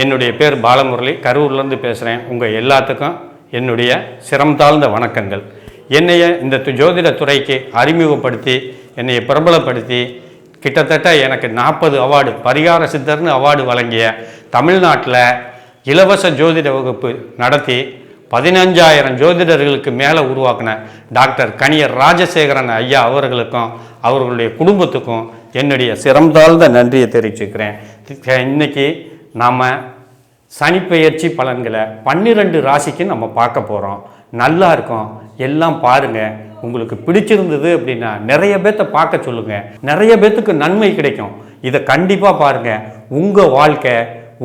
என்னுடைய பேர் பாலமுரளி கரூர்லேருந்து பேசுகிறேன் உங்கள் எல்லாத்துக்கும் என்னுடைய சிரம் தாழ்ந்த வணக்கங்கள். என்னைய இந்த து- ஜோதிட துறைக்கு அறிமுகப்படுத்தி என்னைய பிரபலப்படுத்தி கிட்டத்தட்ட எனக்கு நாற்பது அவார்டு பரிகார சித்தர்னு அவார்டு வழங்கிய தமிழ்நாட்டில் இலவச ஜோதிட வகுப்பு நடத்தி பதினஞ்சாயிரம் ஜோதிடர்களுக்கு மேலே உருவாக்கின டாக்டர் கனியர் ராஜசேகரன் ஐயா அவர்களுக்கும் அவர்களுடைய குடும்பத்துக்கும் என்னுடைய சிரம் தாழ்ந்த நன்றியை தெரிவிச்சுக்கிறேன். இன்னைக்கு நாம் சனிப்பெயர்ச்சி பலன்களை பன்னிரெண்டு ராசிக்கு நம்ம பார்க்க போகிறோம் நல்லா இருக்கும். எல்லாம் பாருங்கள் உங்களுக்கு பிடிச்சிருந்தது அப்படின்னா நிறைய பேர்த்த பார்க்க சொல்லுங்கள் நிறைய பேர்த்துக்கு நன்மை கிடைக்கும். இதை கண்டிப்பாக பாருங்கள் உங்கள் வாழ்க்கை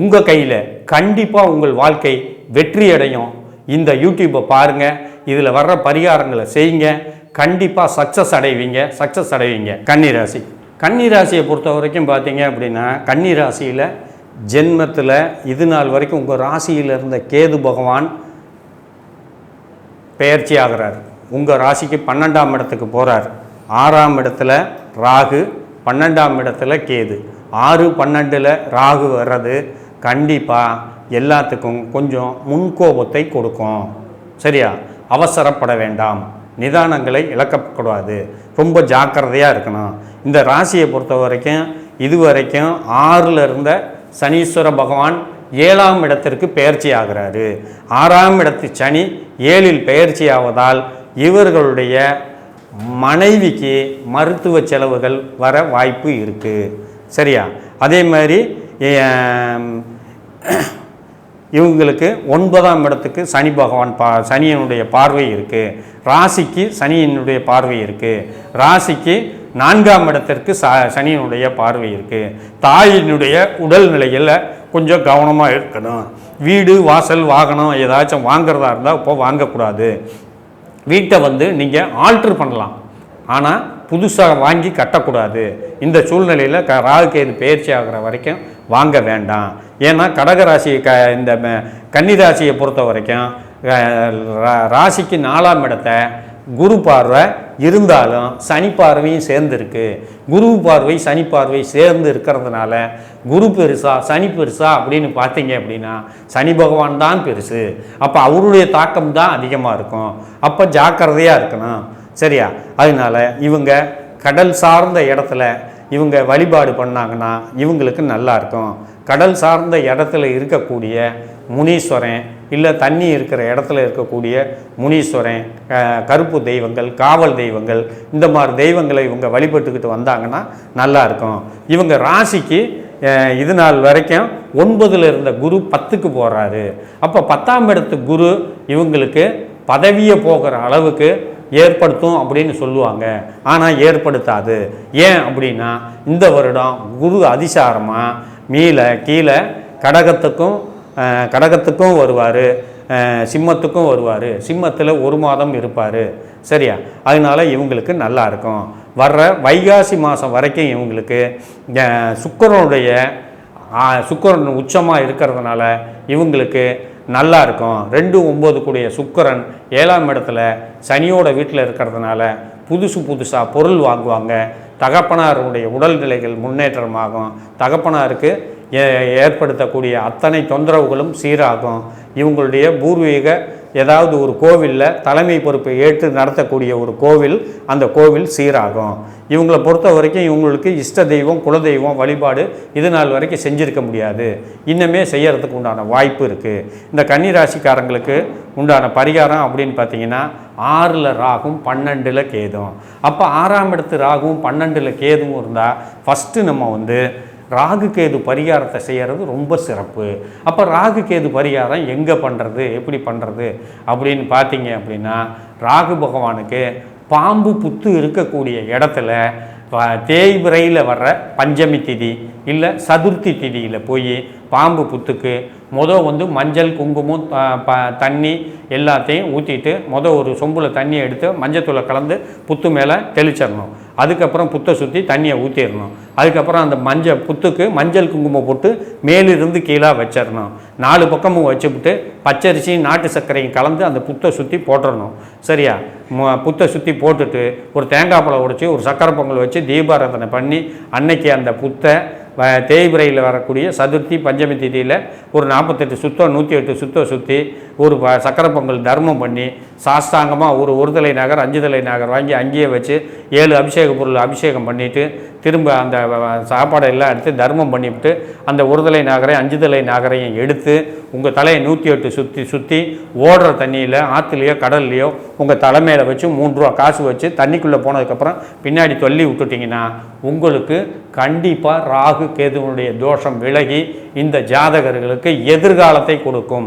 உங்கள் கையில் கண்டிப்பாக உங்கள் வாழ்க்கை வெற்றி அடையும். இந்த யூடியூப்பை பாருங்க. இதில் வர்ற பரிகாரங்களை செய்யுங்க. கண்டிப்பாக சக்ஸஸ் அடைவீங்க. சக்ஸஸ் அடைவீங்க. கன்னிராசி கன்னிராசியை பொறுத்த வரைக்கும் பார்த்தீங்க அப்படின்னா கன்னிராசியில் ஜென்மத்தில் இது நாள் வரைக்கும் உங்கள் ராசியில் இருந்த கேது பகவான் பெயர்ச்சி ஆகிறார் உங்கள் ராசிக்கு பன்னெண்டாம் இடத்துக்கு போகிறார் ஆறாம் இடத்துல ராகு பன்னெண்டாம் இடத்துல கேது. ஆறு பன்னெண்டில் ராகு வர்றது கண்டிப்பாக எல்லாத்துக்கும் கொஞ்சம் முன்கோபத்தை கொடுக்கும். சரியா? அவசரப்பட வேண்டாம். நிதானங்களை இழக்கக்கூடாது ரொம்ப ஜாக்கிரதையாக இருக்கணும். இந்த ராசியை பொறுத்த வரைக்கும் இது வரைக்கும் ஆறில் இருந்த சனீஸ்வர பகவான் ஏழாம் இடத்திற்கு பெயர்ச்சி ஆகிறாரு ஆறாம் இடத்து சனி ஏழில் பெயர்ச்சி ஆவதால் இவர்களுடைய மனைவிக்கு மருத்துவ செலவுகள் வர வாய்ப்பு இருக்குது சரியா? அதே மாதிரி இவங்களுக்கு ஒன்பதாம் இடத்துக்கு சனி பகவான் பா சனியினுடைய பார்வை இருக்குது ராசிக்கு சனியினுடைய பார்வை இருக்குது ராசிக்கு நான்காம் இடத்திற்கு ச சனியினுடைய பார்வை இருக்குது தாயினுடைய உடல் நிலையில் கொஞ்சம் கவனமாக இருக்கணும். வீடு வாசல் வாகனம் ஏதாச்சும் வாங்குறதா இருந்தால் இப்போ வாங்கக்கூடாது. வீட்டை வந்து நீங்கள் ஆல்ட்ரு பண்ணலாம். ஆனால் புதுசாக வாங்கி கட்டக்கூடாது. இந்த சூழ்நிலையில் க ராகுகேது பயிற்சி ஆகிற வரைக்கும் வாங்க வேண்டாம். ஏன்னா கடகராசி க இந்த கன்னி கன்னிராசியை பொறுத்த வரைக்கும் ராசிக்கு நாலாம் இடத்த குரு பார்வை இருந்தாலும் சனி பார்வையும் சேர்ந்துருக்கு. குரு பார்வை சனி பார்வை சேர்ந்து இருக்கிறதுனால குரு பெருசா சனி பெருசா அப்படின்னு பார்த்தீங்க அப்படின்னா சனி பகவான் தான் பெருசு. அப்போ அவருடைய தாக்கம் தான் அதிகமாக இருக்கும். அப்போ ஜாக்கிரதையாக இருக்கணும். சரியா? அதனால இவங்க கடல் சார்ந்த இடத்துல இவங்க வழிபாடு பண்ணாங்கன்னா இவங்களுக்கு நல்லா இருக்கும். கடல் சார்ந்த இடத்துல இருக்கக்கூடிய முனீஸ்வரன் இல்லை தண்ணி இருக்கிற இடத்துல இருக்கக்கூடிய முனீஸ்வரன் கருப்பு தெய்வங்கள் காவல் தெய்வங்கள் இந்த மாதிரி தெய்வங்களை இவங்க வழிபட்டுக்கிட்டு வந்தாங்கன்னா நல்லா இருக்கும். இவங்க ராசிக்கு இது நாள் வரைக்கும் ஒன்பதில் இருந்த குரு பத்துக்கு போகிறாரு அப்போ பத்தாம் இடத்து குரு இவங்களுக்கு பதவியை போகிற அளவுக்கு ஏற்படுத்தும் அப்படின்னு சொல்லுவாங்க. ஆனால் ஏற்படுத்தாது. ஏன் அப்படின்னா இந்த வருடம் குரு அதிசாரமாக மீள கீழே கடகத்துக்கும் கடகத்துக்கும் வருவார் சிம்மத்துக்கும் வருவார். சிம்மத்தில் ஒரு மாதம் இருப்பார். சரியா? அதனால இவங்களுக்கு நல்லா இருக்கும். வர்ற வைகாசி மாதம் வரைக்கும் இவங்களுக்கு சுக்கரனுடைய சுக்கரன் உச்சமாக இருக்கிறதுனால இவங்களுக்கு நல்லா இருக்கும். ரெண்டு ஒம்பது கூடிய சுக்கரன் ஏழாம் இடத்துல சனியோட வீட்டில் இருக்கிறதுனால புதுசு புதுசாக பொருள் வாங்குவாங்க. தகப்பனாருடைய உடல்நிலைகள் முன்னேற்றமாகும். தகப்பனாருக்கு ஏற்படுத்தக்கூடிய அத்தனை தொந்தரவுகளும் சீராகும். இவங்களுடைய பூர்வீக ஏதாவது ஒரு கோவிலில் தலைமை பொறுப்பை ஏற்று நடத்தக்கூடிய ஒரு கோவில் அந்த கோவில் சீராகும். இவங்களை பொறுத்த வரைக்கும் இவங்களுக்கு இஷ்ட தெய்வம் குலதெய்வம் வழிபாடு இது நாள் வரைக்கும் செஞ்சிருக்க முடியாது. இன்னுமே செய்யறதுக்கு உண்டான வாய்ப்பு இருக்குது இந்த கன்னிராசிக்காரங்களுக்கு உண்டான பரிகாரம் அப்படின்னு பார்த்தீங்கன்னா ஆறில் ராகும் பன்னெண்டில் கேதும். அப்போ ஆறாம் இடத்து ராகும் பன்னெண்டில் கேதும் இருந்தால் ஃபஸ்ட்டு நம்ம வந்து ராகு கேது பரிகாரத்தை செய்கிறது ரொம்ப சிறப்பு. அப்போ ராகு கேது பரிகாரம் எங்கே பண்ணுறது எப்படி பண்ணுறது அப்படின்னு பார்த்தீங்க அப்படின்னா ராகு பகவானுக்கு பாம்பு புத்து இருக்கக்கூடிய இடத்துல ப- தேய்பிரையில் வர்ற பஞ்சமி திதி இல்லை சதுர்த்தி திதியில் போய் பாம்பு புத்துக்கு முத வந்து மஞ்சள் குங்குமம் ப- தண்ணி எல்லாத்தையும் ஊற்றிட்டு மொதல் ஒரு சொம்பில் தண்ணியை எடுத்து மஞ்சத்தூளை கலந்து புத்து மேலே தெளிச்சிடணும். அதுக்கப்புறம் புத்தை சுற்றி தண்ணியை ஊற்றிடணும் அதுக்கப்புறம் அந்த மஞ்சள் புத்துக்கு மஞ்சள் குங்குமம் போட்டு மேலிருந்து கீழே வச்சிடணும். நாலு பக்கமும் வச்சுவிட்டு பச்சரிசியும் நாட்டு சர்க்கரையும் கலந்து அந்த புத்தை சுற்றி போட்டுறணும் சரியா? புத்தை சுற்றி போட்டுட்டு ஒரு தேங்காய் பழம் உடைச்சி ஒரு சக்கரை பொங்கல் வச்சு தீபாராதனை பண்ணி அன்னைக்கு அந்த புத்தை வ- தேய்பிரையில் வரக்கூடிய சதுர்த்தி பஞ்சமி திதியில் ஒரு நாற்பத்தெட்டு சுத்தம் நூற்றி எட்டு சுத்தம் சுற்றி ஒரு ப- சக்கரை பொங்கல் தர்மம் பண்ணி சாஸ்தாங்கமாக ஒரு ஒரு தலை நகர் அஞ்சு தலை நகர் வாங்கி அங்கேயே வச்சு ஏழு அபிஷேக பொருள் அபிஷேகம் பண்ணிவிட்டு திரும்ப அந்த சாப்பாடை எல்லாம் எடுத்து தர்மம் பண்ணிவிட்டு அந்த ஒரு தலை நாகரை அஞ்சு தலை நாகரையும் எடுத்து உங்கள் தலையை நூற்றி எட்டு சுற்றி சுற்றி ஓடுற தண்ணியில் ஆற்றுலையோ கடல்லையோ உங்கள் தலை மேலே வச்சு மூன்று ரூபா காசு வச்சு தண்ணிக்குள்ளே போனதுக்கப்புறம் பின்னாடி தொல்லி விட்டுட்டிங்கன்னா உங்களுக்கு கண்டிப்பாக ராகு கேதுவனுடைய தோஷம் விலகி இந்த ஜாதகர்களுக்கு எதிர்காலத்தை கொடுக்கும்.